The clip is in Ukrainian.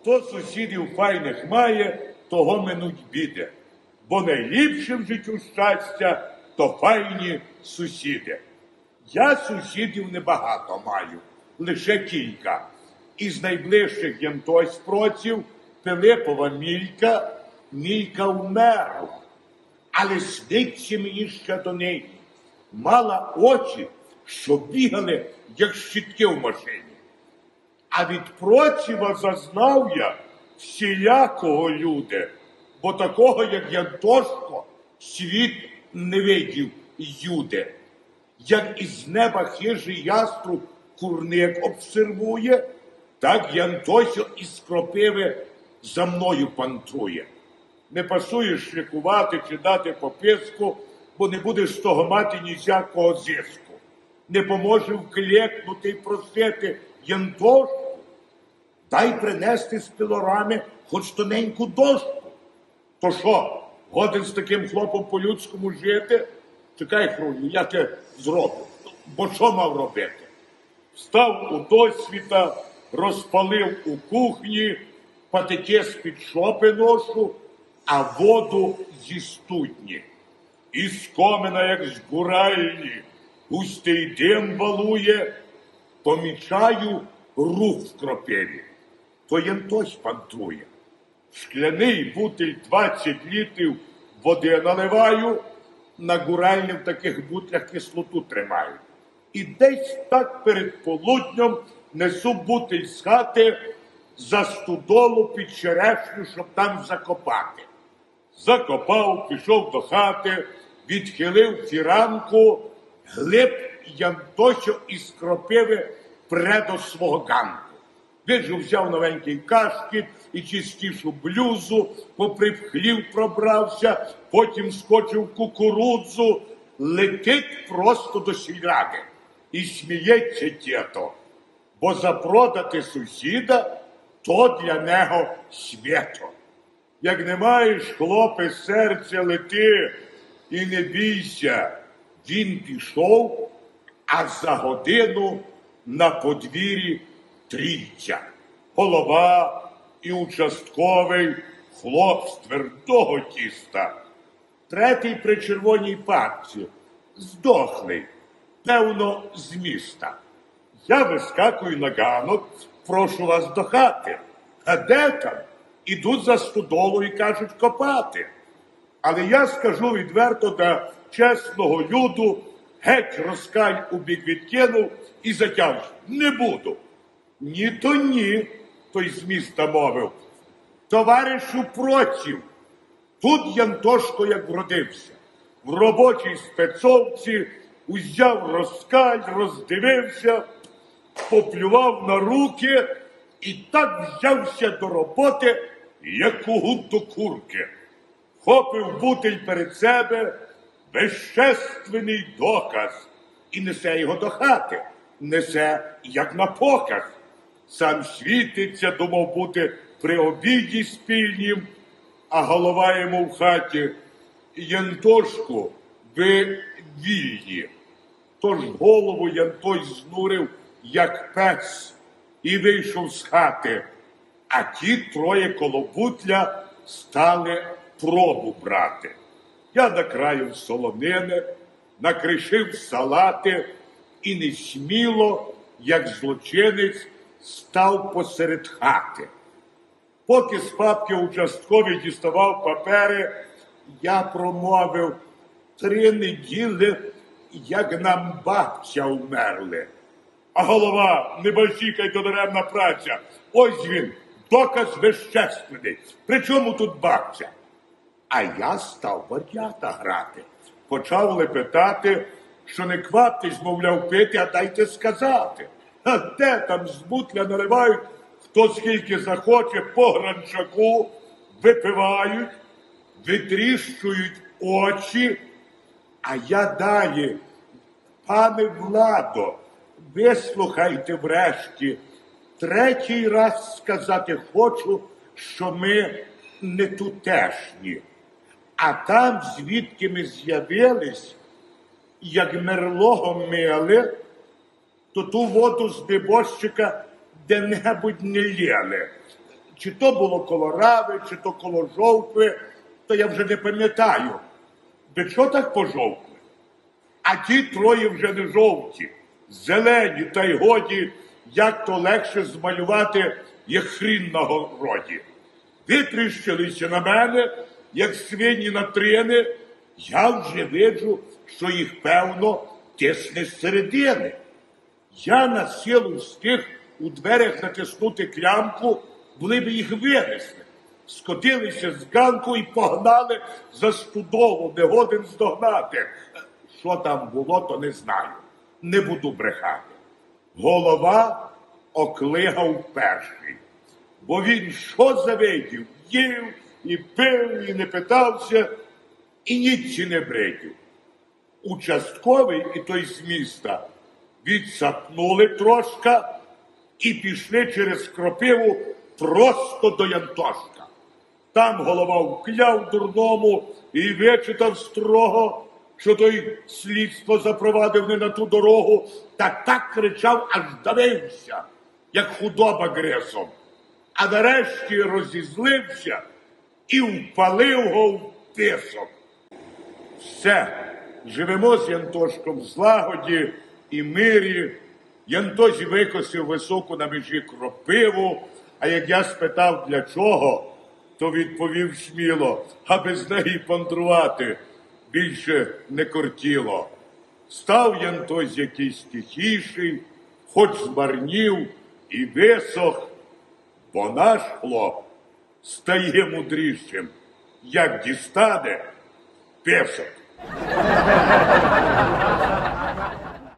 Хто сусідів файних має, того минуть біди. Бо найліпше в життю щастя то файні сусіди. Я сусідів небагато маю, лише кілька. Із найближчих янтось проців Пилипова Мілька, Мілька вмерла. Але сниться мені ще до неї. Мала очі, що бігали, як щитки в машині. А від прочива зазнав я всілякого люди, бо такого, як Янтошко, світ не видів юде. Як із неба хижий яструб курник обсервує, так Янтосьо із кропиви за мною пантрує. Не пасуєш лікувати чи дати пописку, бо не будеш з того мати ніякого зиску. Не поможе вклекнути й просити Янтошку, дай принести з пилорами хоч тоненьку дошку. То що, годен з таким хлопом по-людському жити? Чекай, Хруню, я те зроблю. Бо що мав робити? Встав у досвіта, розпалив у кухні, патики з-під шопи ношу, а воду зі студні. Із комина, як з гуральні, густий дим балує, помічаю рух в кропиві. То янтось пантрує. Шкляний бутиль 20 літрів води наливаю, на гуральні в таких бутлях кислоту тримаю. І десь так перед полуднем несу бутиль з хати за студолу під черешню, щоб там закопати. Закопав, пішов до хати, відхилив фіранку, глиб Янтосю із кропиви пре до свого ганку. Виджу взяв новенький кашкіт і чистішу блюзу, попри хлів пробрався, потім скочив кукурудзу, летить просто до сільради. І сміється тєто, бо запродати сусіда то для нього свято. Як не маєш, хлопе, серця лети і не бійся. Він пішов, а за годину на подвір'ї трійця. Голова і участковий хлоп з твердого тіста. Третій при червоній папці, здохлий, певно, з міста. Я вискакую на ганок, прошу вас до хати. А де там? Ідуть за стодолу і кажуть копати. Але я скажу відверто до чесного люду, геть розкаль у бік відкинув і затяг. Не буду. Ні, то ні, той з міста мовив. Товаришу прочів, тут Янтошко як вродився. В робочій спецовці узяв розкаль, роздивився, поплював на руки і так взявся до роботи, як кугут до курки. Хопив бутиль перед себе безчественний доказ і несе його до хати, несе як на показ. Сам світиться, думав бути при обіді спільнім, а голова йому в хаті Янтошку, ви вільні. Тож голову Янтой знурив, як пес, і вийшов з хати, а ті троє коло бутля стали пробу брати. Я накраїв солонини, накришив салати і несміло, як злочинець, став посеред хати. Поки з папки участковий діставав папери, я промовив три неділі, як нам бабця вмерли. А голова, не бальчикай, то даремна праця. Ось він, доказ безчесний. Причому тут бабця? А я став вар'ята грати. Почав лепетати, що не кваптесь, мовляв, пити, а дайте сказати. А де там з бутля наливають, хто скільки захоче по гранчаку, випивають, витріщують очі, а я далі, пане Владо, вислухайте врешті. Третій раз сказати хочу, що ми не тутешні. А там, звідки ми з'явились, як мерлого мили, то ту воду з небожчика де-небудь не лєли. Чи то було коло Рави, чи то коло жовтви, то я вже не пам'ятаю. Де що так пожовкли? А ті троє вже не жовті, зелені, та й годі, як то легше змалювати, як хрін на городі. Витріщилися на мене, як свині на трини. Я вже виджу, що їх, певно, тисне з середини. Я на силу встиг у дверях натиснути клямку, були б їх винесли. Скотилися з ганку і погнали за студову, не годен здогнати. Що там було, то не знаю. Не буду брехати. Голова оклигав перший. Бо він що завидів, їв і пив, і не питався, і нічі не бредів. Участковий і той з міста відсапнули трошка і пішли через кропиву просто до Янтошка. Там голова вкляв дурному і вичитав строго, що той слідство запровадив не на ту дорогу, та так кричав, аж давився, як худоба гресом. А нарешті розізлився і впалив го в писок. Все, живемо з Янтошком в злагоді і мирі. Янтось викосив високу на межі кропиву, а як я спитав для чого, то відповів сміло, аби з неї пандрувати більше не кортіло. Став Янтось якийсь тихіший, хоч змарнів і висох, бо наш хлоп стає мудрішим, як дістане песок.